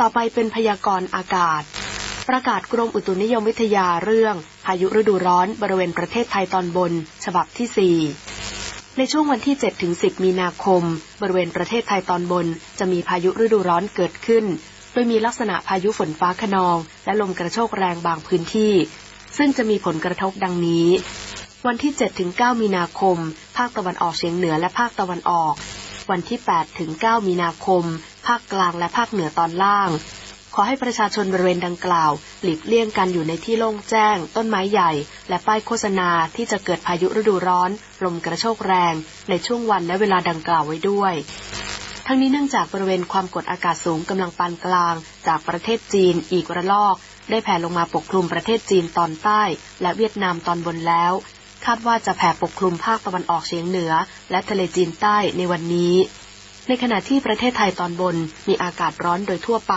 ต่อไปเป็นพยากรณ์อากาศ ประกาศกรมอุตุนิยมวิทยาเรื่อง พายุฤดูร้อนบริเวณประเทศไทยตอนบน ฉบับที่ 4 ในช่วงวันที่7ถึง10 มีนาคม บริเวณประเทศไทยตอนบน จะมีพายุฤดูร้อนเกิดขึ้น โดยมีลักษณะพายุฝนฟ้าขนอง และลมกระโชกแรงบางพื้นที่ ซึ่งจะมีผลกระทบดังนี้ วันที่7ถึง9มีนาคม ภาคตะวันออกเฉียงเหนือและภาคตะวันออกวันที่ 8 ถึง 9 มีนาคมาคกลางและภาคเหนือตอนล่าง ขอให้ประชาชนบริเวณดังกล่าว หลีกเลี่ยงการอยู่ในที่โล่งแจ้ง ต้นไม้ใหญ่ และป้ายโฆษณาที่จะเกิดพายุฤดูร้อน ลมกระโชกแรง ในช่วงวันและเวลาดังกล่าวไว้ด้วย ทั้งนี้เนื่องจากบริเวณความกดอากาศสูงกำลังปานกลาง จากประเทศจีนอีกระลอก ได้แผ่ลงมาปกคลุมประเทศจีนตอนใต้ และเวียดนามตอนบนแล้วคาดว่าจะแผ่ปกคลุมภาคตะวันออกเฉียงเหนือ และทะเลจีนใต้ในวันนี้ ในขณะที่ประเทศไทยตอนบนมีอากาศร้อนโดยทั่วไป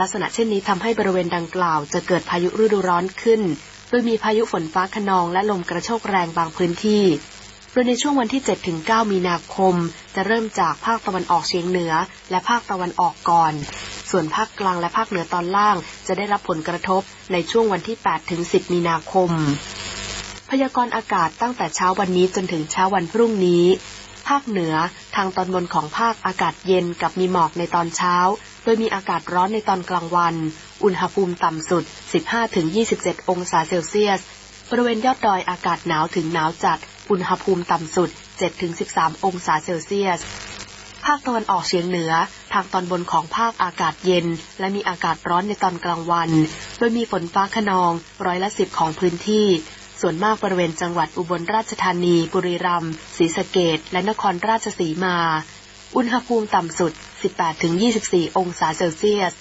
ลักษณะเช่นนี้ทำให้บริเวณดังกล่าวจะเกิดพายุฤดูร้อนขึ้น โดยมีพายุฝนฟ้าขนองและลมกระโชกแรงบางพื้นที่ โดยในช่วงวันที่ 7-9 มีนาคม จะเริ่มจากภาคตะวันออกเฉียงเหนือ และภาคตะวันออกก่อน ส่วนภาคกลางและภาคเหนือตอนล่างจะได้รับผลกระทบในช่วงวันที่ 8-10 มีนาคมพยากรณ์อากาศตั้งแต่เช้าวันนี้จนถึงเช้าวันพรุ่งนี้ ภาคเหนือ ทางตอนบนของภาคอากาศเย็นกับมีหมอกในตอนเช้า โดยมีอากาศร้อนในตอนกลางวัน อุณหภูมิต่ำสุด 15-27 องศาเซลเซียส บริเวณยอดดอยอากาศหนาวถึงหนาวจัด อุณหภูมิต่ำสุด 7-13 องศาเซลเซียส ภาคตะวันออกเฉียงเหนือ ทางตอนบนของภาคอากาศเย็น และมีอากาศร้อนในตอนกลางวัน โดยมีฝนฟ้าขนองร้อยละสิบของพื้นที่ ส่วนมากบริเวณจังหวัดอุบลราชธานี บุรีรัมย์ศรีสะเกดและนครราชสีมา อุณหภูมิต่ำสุด 18-24 องศาเซลเซียส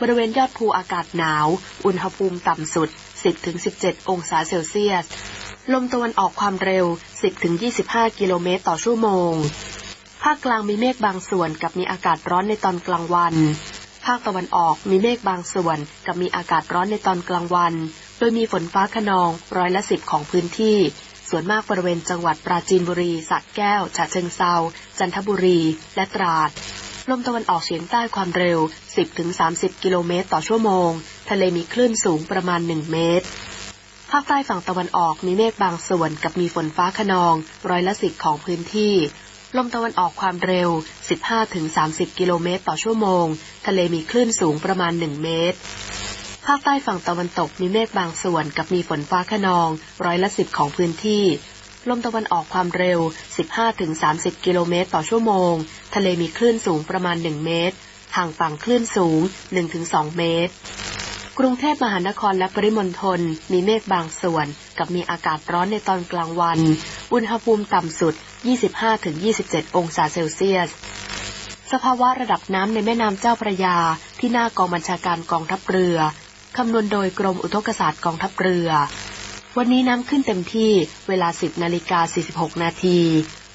บริเวณยอดภูอากาศหนาว อุณหภูมิต่ำสุด 10-17 องศาเซลเซียส ลมตะวันออกความเร็ว 10-25 กิโลเมตรต่อชั่วโมง ภาคกลางมีเมฆบางส่วนกับมีอากาศร้อนในตอนกลางวัน ภาคตะวันออกมีเมฆบางส่วน กับมีอากาศร้อนในตอนกลางวัน โดยมีฝนฟ้าขนองร้อยละสิบของพื้นที่ ส่วนมากบริเวณจังหวัดปราจีนบุรีสระแก้ว ฉะเชิงเซาจันทบุรี และตราด ลมตะวันออกเฉียงใต้ความเร็ว 10-30 กิโลเมตรต่อชั่วโมง ทะเลมีคลื่นสูงประมาณ 1 เมตรภาคใต้ฝั่งตะวันออกมีเมฆบางส่วนกับมีฝนฟ้าขนอง ร้อยละสิบของพื้นที่ ลมตะวันออกความเร็ว 15-30 กิโลเมตรต่อชั่วโมง ทะเลมีคลื่นสูงประมาณ 1 เมตร ภาคใต้ฝั่งตะวันตกมีเมฆบางส่วนกับมีฝนฟ้าขนอง ร้อยละสิบของพื้นที่ ลมตะวันออกความเร็ว 15-30 กิโลเมตรต่อชั่วโมง ทะเลมีคลื่นสูงประมาณ 1 เมตร ห่างฝั่งคลื่นสูง 1-2 เมตร กรุงเทพมหานครและปริมณฑลมีเมฆบางส่วน กับมีอากาศร้อนในตอนกลางวัน อุณหภูมิต่ำสุด 25-27 องศาเซลเซียส สภาวะระดับน้ำในแม่น้ำเจ้าพระยาที่หน้ากองบัญชาการกองทัพเรือ คำนวณโดยกรมอุทกศาสตร์กองทัพเรือ วันนี้น้ำขึ้นเต็มที่เวลา 10นาฬิกา46 นาที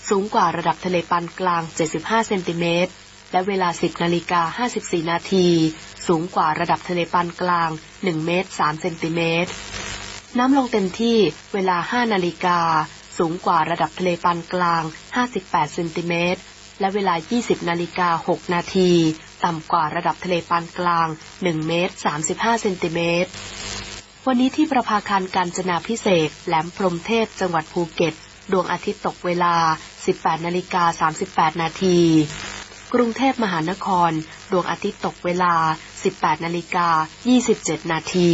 สูงกว่าระดับทะเลปานกลาง 75 เซนติเมตร และเวลา 10นาฬิกา54 นาที สูงกว่าระดับทะเลปานกลาง 1 เมตร 3 เซนติเมตรน้ำลงเต็มที่เวลา 5 นาฬิกา สูงกว่าระดับทะเลปานกลาง 58 เซนติเมตร และเวลา 20 นาฬิกา 6 นาที ต่ำกว่าระดับทะเลปานกลาง 1 เมตร 35 เซนติเมตร วันนี้ที่ประภาคารการจนาพิเศษแหลมพรมเทพ จังหวัดภูเก็ต ดวงอาทิตย์ตกเวลา 18 นาฬิกา 38 นาที กรุงเทพมหานคร ดวงอาทิตย์ตกเวลา 18 นาฬิกา 27 นาที